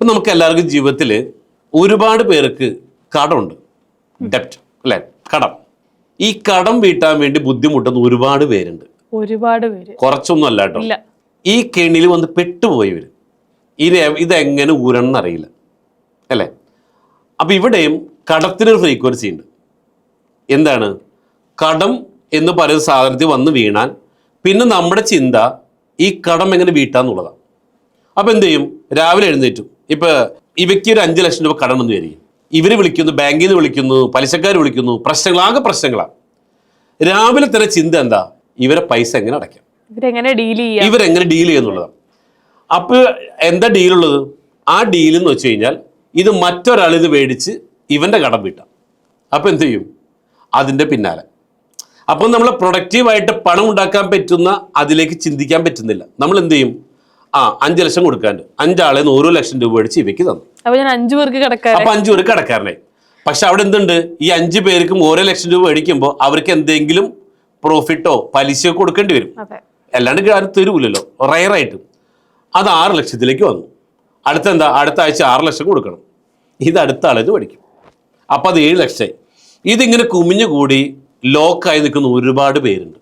അപ്പം നമുക്ക് എല്ലാവർക്കും ജീവിതത്തിൽ ഒരുപാട് പേർക്ക് കടമുണ്ട്. ഡെപ്റ്റ് അല്ലേ? കടം. ഈ കടം വീട്ടാൻ വേണ്ടി ബുദ്ധിമുട്ടുന്ന ഒരുപാട് പേരുണ്ട്. ഒരുപാട് പേര്. കുറച്ചൊന്നും അല്ല കേട്ടോ. ഈ കെണിയിൽ വന്ന് പെട്ടുപോയവർ ഇനി ഇതെങ്ങനെ ഊരണം എന്നറിയില്ല. അല്ലേ? അപ്പം ഇവിടെയും കടത്തിനൊരു ഫ്രീക്വൻസി ഉണ്ട്. എന്താണ്? കടം എന്ന് പറയുന്ന സാധനത്തിൽ വന്ന് വീണാൽ പിന്നെ നമ്മുടെ ചിന്ത ഈ കടം എങ്ങനെ വീട്ടാന്നുള്ളതാണ് അപ്പം എന്ത് ചെയ്യും? രാവിലെ എഴുന്നേറ്റു. ഇപ്പം ഇവയ്ക്ക് ഒരു അഞ്ച് ലക്ഷം രൂപ കടം എന്ന് വിചാരിക്കും ഇവർ വിളിക്കുന്നു ബാങ്കിൽ നിന്ന് വിളിക്കുന്നു പലിശക്കാർ വിളിക്കുന്നു പ്രശ്നങ്ങൾ ആകെ പ്രശ്നങ്ങളാണ് രാവിലെ തന്നെ ചിന്ത എന്താ? ഇവരെ പൈസ എങ്ങനെ അടയ്ക്കാം? ഇവരെങ്ങനെ ഡീൽ ചെയ്യാം? ഇവരെങ്ങനെ ഡീൽ ചെയ്യുന്നുള്ളതാണ് അപ്പോൾ എന്താ ഡീലുള്ളത് ആ ഡീൽ എന്ന് വെച്ച് കഴിഞ്ഞാൽ ഇത് മറ്റൊരാൾ ഇത് മേടിച്ച് ഇവന്റെ കടം വീട്ടാം. അപ്പോൾ എന്ത് ചെയ്യും? അതിന്റെ പിന്നാലെ. അപ്പം നമ്മൾ പ്രൊഡക്റ്റീവായിട്ട് പണം ഉണ്ടാക്കാൻ പറ്റുന്ന അതിലേക്ക് ചിന്തിക്കാൻ പറ്റുന്നില്ല. നമ്മൾ എന്ത് ചെയ്യും? ആ അഞ്ച് ലക്ഷം കൊടുക്കാണ്ട്. അഞ്ചാളെ ഓരോ ലക്ഷം രൂപ മേടിച്ച് ഇവയ്ക്ക് തന്നു. അപ്പൊ ഞാൻ അഞ്ചു പേർക്ക് കടക്കാരൻ അപ്പൊ അഞ്ചു പേർക്ക് കടക്കാരനായി പക്ഷെ അവിടെ എന്തുണ്ട്? ഈ അഞ്ചു പേർക്കും ഓരോ ലക്ഷം രൂപ മേടിക്കുമ്പോൾ അവർക്ക് എന്തെങ്കിലും പ്രോഫിറ്റോ പലിശയോ കൊടുക്കേണ്ടി വരും. അല്ലാണ്ട് ആരും തരൂലല്ലോ. റയറായിട്ട് അത് ആറ് ലക്ഷത്തിലേക്ക് വന്നു. അടുത്ത എന്താ? അടുത്ത ആഴ്ച ആറ് ലക്ഷം കൊടുക്കണം. ഇത് അടുത്ത ആളിത് മേടിക്കും. അപ്പോൾ അത് ഏഴ് ലക്ഷമായി. ഇതിങ്ങനെ കുമിഞ്ഞു കൂടി ലോക്കായി നിൽക്കുന്ന ഒരുപാട് പേരുണ്ട്.